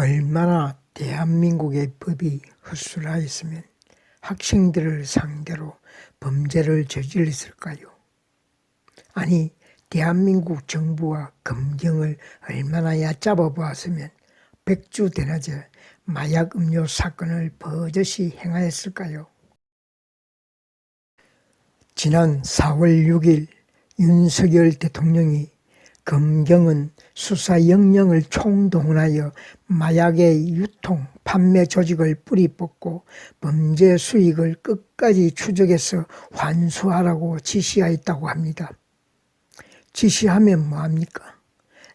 얼마나 대한민국의 법이 허술하였으면 학생들을 상대로 범죄를 저질렀을까요? 아니, 대한민국 정부와 검경을 얼마나 얕잡아 보았으면 백주 대낮에 마약 음료 사건을 버젓이 행하였을까요? 지난 4월 6일 윤석열 대통령이 검경은 수사 영령을 총동원하여 마약의 유통, 판매 조직을 뿌리 뽑고 범죄 수익을 끝까지 추적해서 환수하라고 지시하였다고 합니다. 지시하면 뭐합니까?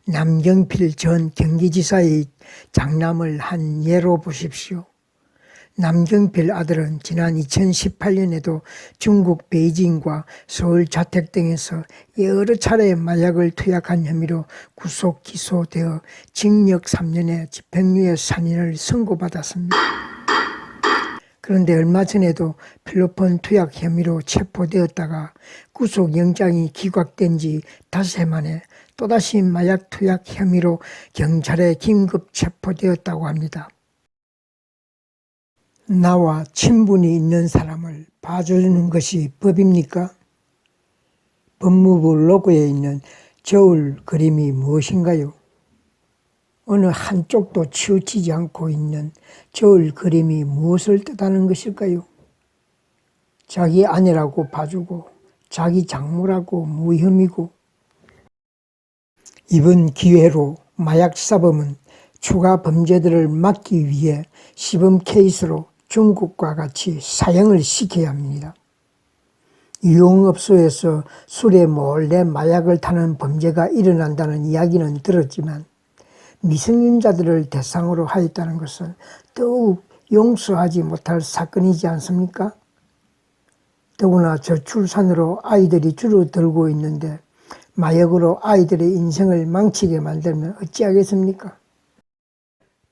남경필 전 경기지사의 장남을 한 예로 보십시오. 남경필 아들은 지난 2018년에도 중국 베이징과 서울 자택 등에서 여러 차례 마약을 투약한 혐의로 구속 기소되어 징역 3년의 집행유예 산인을 선고받았습니다. 그런데 얼마 전에도 필로폰 투약 혐의로 체포되었다가 구속영장이 기각된 지 닷새 만에 또다시 마약 투약 혐의로 경찰에 긴급 체포되었다고 합니다. 나와 친분이 있는 사람을 봐주는 것이 법입니까? 법무부 로고에 있는 저울 그림이 무엇인가요? 어느 한쪽도 치우치지 않고 있는 저울 그림이 무엇을 뜻하는 것일까요? 자기 아내라고 봐주고 자기 장모라고 무혐의고 이번 기회로 마약 사범은 추가 범죄들을 막기 위해 시범 케이스로 중국과 같이 사형을 시켜야 합니다. 유흥업소에서 술에 몰래 마약을 타는 범죄가 일어난다는 이야기는 들었지만 미성년자들을 대상으로 하였다는 것은 더욱 용서하지 못할 사건이지 않습니까? 더구나 저출산으로 아이들이 줄어들고 있는데 마약으로 아이들의 인생을 망치게 만들면 어찌하겠습니까?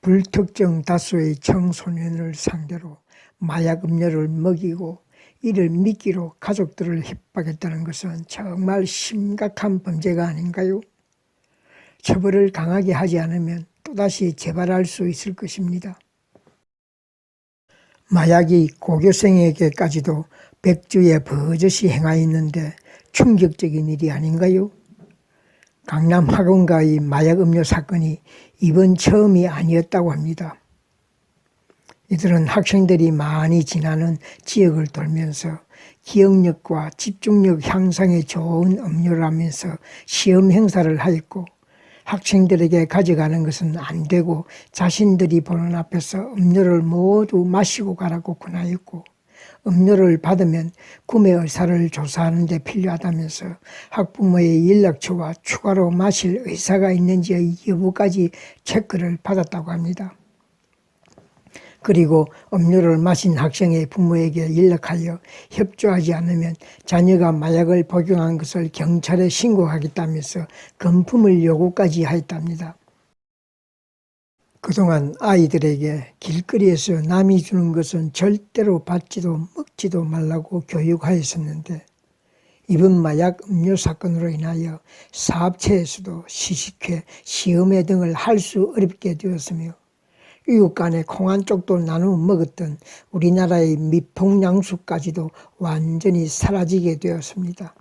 불특정 다수의 청소년을 상대로 마약 음료를 먹이고 이를 미끼로 가족들을 협박했다는 것은 정말 심각한 범죄가 아닌가요? 처벌을 강하게 하지 않으면 또다시 재발할 수 있을 것입니다. 마약이 고교생에게까지도 백주에 버젓이 행하였는데 충격적인 일이 아닌가요? 강남 학원가의 마약 음료 사건이 이번 처음이 아니었다고 합니다. 이들은 학생들이 많이 지나는 지역을 돌면서 기억력과 집중력 향상에 좋은 음료라면서 시험 행사를 하였고 학생들에게 가져가는 것은 안 되고 자신들이 보는 앞에서 음료를 모두 마시고 가라고 권하였고 음료를 받으면 구매 의사를 조사하는 데 필요하다면서 학부모의 연락처와 추가로 마실 의사가 있는지의 여부까지 체크를 받았다고 합니다. 그리고 음료를 마신 학생의 부모에게 연락하여 협조하지 않으면 자녀가 마약을 복용한 것을 경찰에 신고하겠다면서 금품을 요구까지 하였답니다. 그동안 아이들에게 길거리에서 남이 주는 것은 절대로 받지도 먹지도 말라고 교육하였었는데 이번 마약 음료 사건으로 인하여 사업체에서도 시식회, 시음회 등을 할 수 어렵게 되었으며 이웃 간에 콩한 쪽도 나누어 먹었던 우리나라의 미풍양수까지도 완전히 사라지게 되었습니다.